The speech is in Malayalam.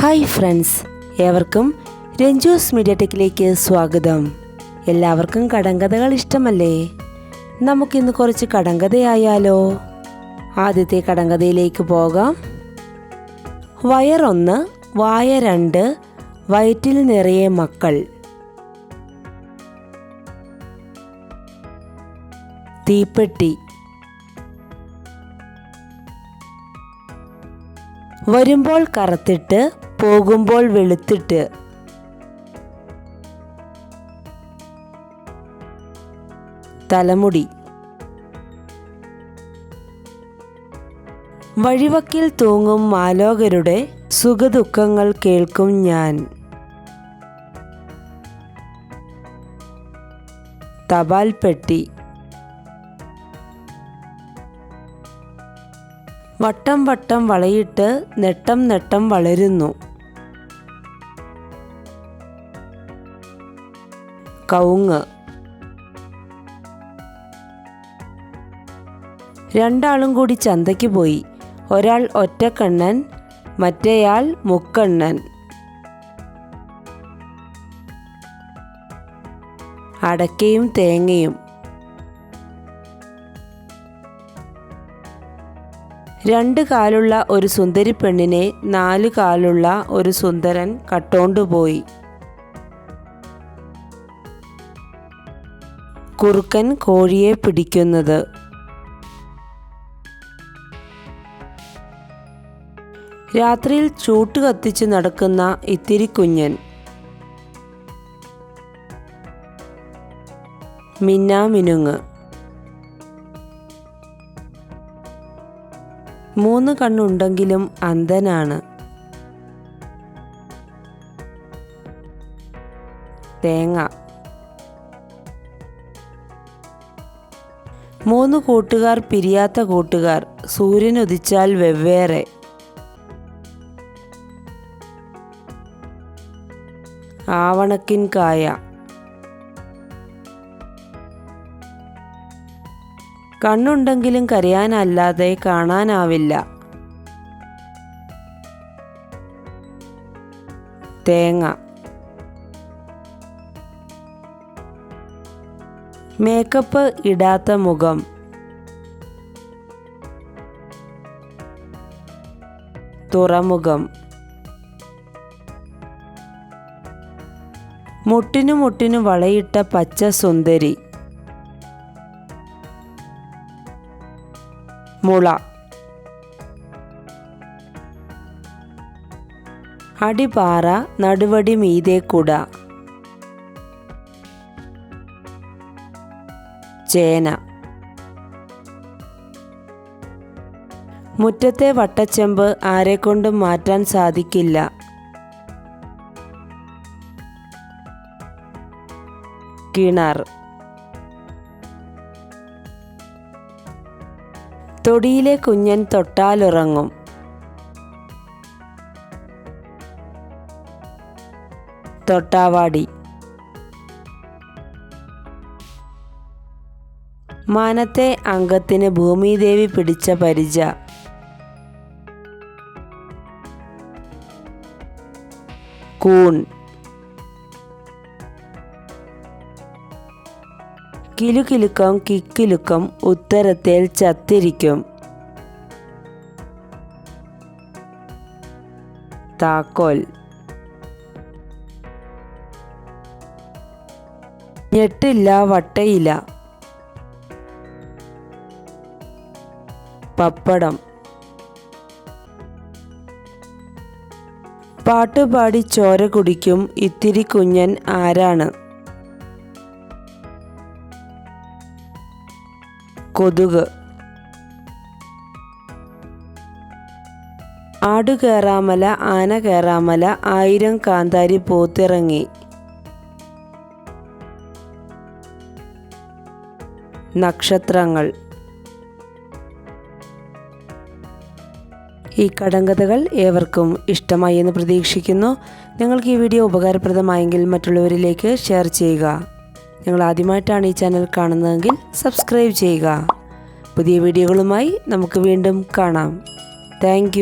ഹായ് ഫ്രണ്ട്സ് ഏവർക്കും രഞ്ജൂസ് മീഡിയ ടെക്കിലേക്ക് സ്വാഗതം. എല്ലാവർക്കും കടങ്കഥകൾ ഇഷ്ടമല്ലേ? നമുക്കിന്ന് കുറച്ച് കടങ്കഥയായാലോ? ആദ്യത്തെ കടങ്കഥയിലേക്ക് പോകാം. വയറൊന്ന് വായ രണ്ട് വയറ്റിൽ നിറയെ മക്കൾ. തീപ്പെട്ടി. വരുമ്പോൾ കറുത്തിട്ട് പോകുമ്പോൾ വെളുത്തിട്ട്. തലമുടി. വഴിവക്കിൽ തൂങ്ങും മാലോകരുടെ സുഖദുഃഖങ്ങൾ കേൾക്കും ഞാൻ. തപാൽ പെട്ടി. വട്ടം വട്ടം വളയിട്ട് നെട്ടം നെട്ടം വളരുന്നു. കവുങ്ങ്. രണ്ടാളും കൂടി ചന്തയ്ക്ക് പോയി. ഒരാൾ ഒറ്റക്കണ്ണൻ മറ്റേയാൾ മുക്കണ്ണൻ. അടക്കയും തേങ്ങയും. രണ്ട് കാലുള്ള ഒരു സുന്ദരി പെണ്ണിനെ നാല് കാലുള്ള ഒരു സുന്ദരൻ കട്ടോണ്ടുപോയി. കുറുക്കൻ കോഴിയെ പിടിക്കുന്നത്. രാത്രിയിൽ ചൂട്ട് കത്തിച്ച് നടക്കുന്ന ഇത്തിരി കുഞ്ഞൻ. മിന്നാമിനുങ്ങ് മൂന്ന് കണ്ണുണ്ടെങ്കിലും അന്ധനാണ്. തേങ്ങ. മൂന്ന് കൂട്ടുകാർ പിരിയാത്ത കൂട്ടുകാർ സൂര്യൻ ഉദിച്ചാൽ വെവ്വേറെ. ആവണക്കിൻ കായ. കണ്ണുണ്ടെങ്കിലും കരയാനല്ലാതെ കാണാനാവില്ല. തേങ്ങ. മേക്കപ്പ് ഇടാത്ത മുഖം. തുറമുഖം. മുട്ടിനു മുട്ടിനു വളയിട്ട പച്ച സുന്ദരി. മുള. അടിപാറ നടുവടി മീതെ കുട. ചേന. മുറ്റത്തെ വട്ടച്ചെമ്പ് ആരെക്കൊണ്ടും മാറ്റാൻ സാധിക്കില്ല. കിണർ. തൊടിയിലെ കുഞ്ഞൻ തൊട്ടാലുറങ്ങും. തൊട്ടാവാടി. മാനത്തെ അംഗത്തിന് ഭൂമിദേവി പിടിച്ച പരിച. കൂൺ. കിലുകിലുക്കം കിക്കിലുക്കം ഉത്തരത്തിൽ ചത്തിരിക്കും. താക്കോൽ. ഞെട്ടില്ല വട്ടയില്ല പപ്പടം. പാട്ടുപാടി ചോര കുടിക്കും ഇത്തിരി കുഞ്ഞൻ ആരാണ്? കൊതുക്. ആടു കയറാമല ആന കയറാമല ആയിരം കാന്താരി പോത്തിറങ്ങി. നക്ഷത്രങ്ങൾ. ഈ കടങ്കഥകൾ ഏവർക്കും ഇഷ്ടമായി എന്ന് പ്രതീക്ഷിക്കുന്നു. നിങ്ങൾക്ക് ഈ വീഡിയോ ഉപകാരപ്രദമായെങ്കിൽ മറ്റുള്ളവരിലേക്ക് ഷെയർ ചെയ്യുക. നിങ്ങൾ ആദ്യമായിട്ടാണ് ഈ ചാനൽ കാണുന്നതെങ്കിൽ സബ്സ്ക്രൈബ് ചെയ്യുക. പുതിയ വീഡിയോകളുമായി നമുക്ക് വീണ്ടും കാണാം. താങ്ക്